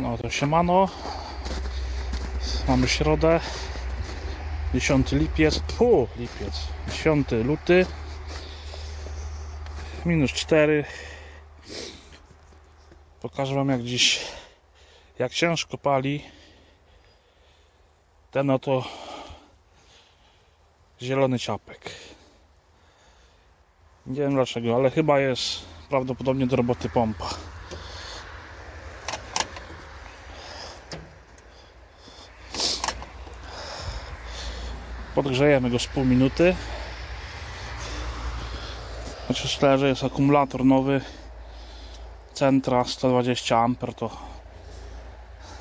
No to siemano. Mamy środę. 10 lipiec. Pu, lipiec. 10 luty. Minus 4. Pokażę wam jak dziś jak ciężko pali ten oto zielony ciapek. Nie wiem dlaczego, ale chyba jest prawdopodobnie do roboty pompa. Podgrzejemy go z pół minuty. Znaczy szczerze, że jest akumulator nowy Centra 120 A to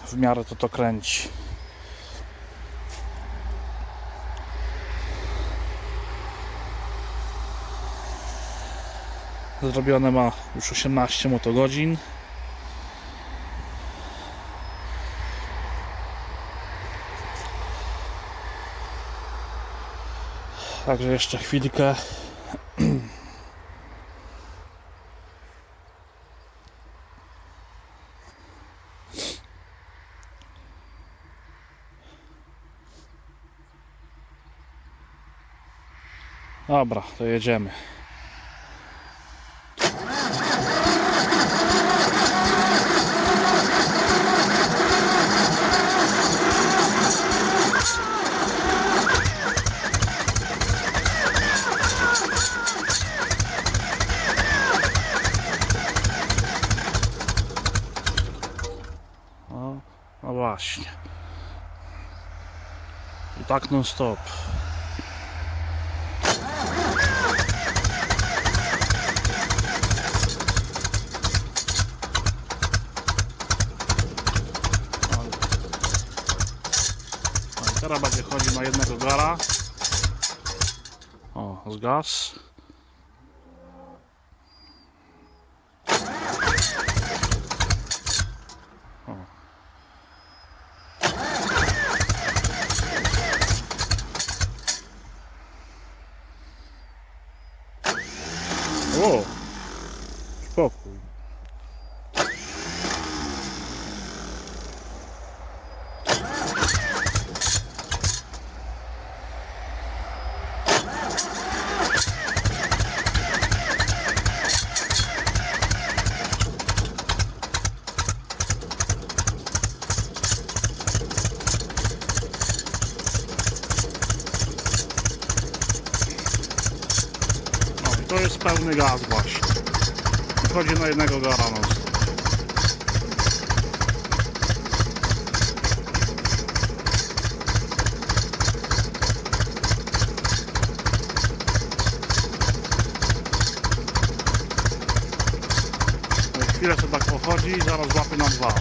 w miarę to to kręci. Zrobione ma już 18 motogodzin. Także jeszcze chwilkę. Dobra, to jedziemy. Właśnie. I tak non stop. Teraz będzie chodził na jednego gara. O, zgas. O! Spokój. To jest pełny gaz właśnie. Wchodzi na jednego gara non stop. No i Chwilę sobie tak pochodzi i zaraz łapie na dwa.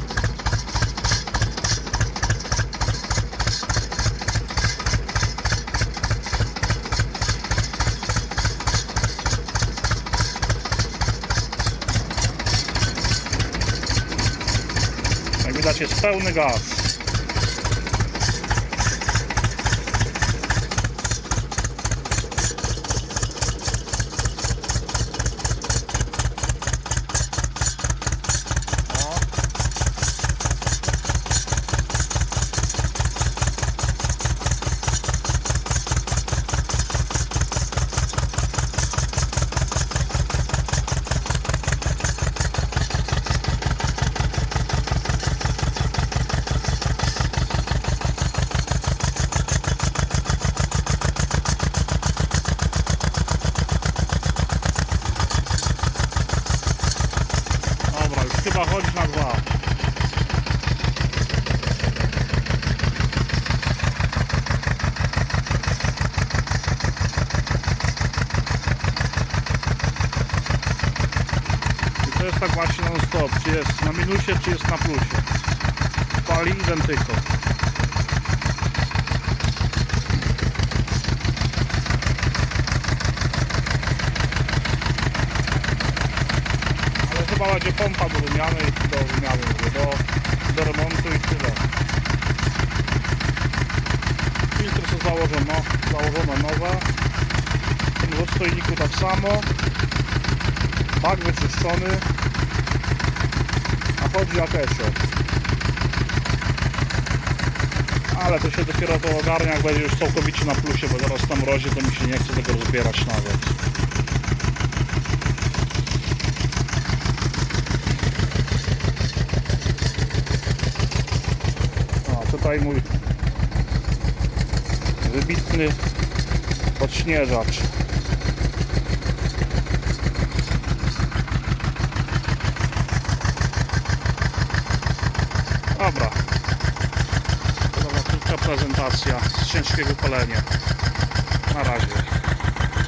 Widać jest pełny gaz. O. Dobra, już chyba chodzi na dwa. I to jest tak właśnie non stop, czy jest na minusie, czy jest na plusie. Pali identyko. Będzie pompa do wymiany do wymiany, do, do remontu i tyle. Filtry są założone, założone nowe. W rozstojniku tak samo. Bak wyczyszczony. A chodzi jak esio. Ale to się dopiero to ogarnia, jak będzie już całkowicie na plusie, bo zaraz tam mrozie, to mi się nie chce tego rozbierać nawet. A tutaj mój wybitny odśnieżacz. Dobra. To była krótka prezentacja. Ciężkie wypalenie. Na razie.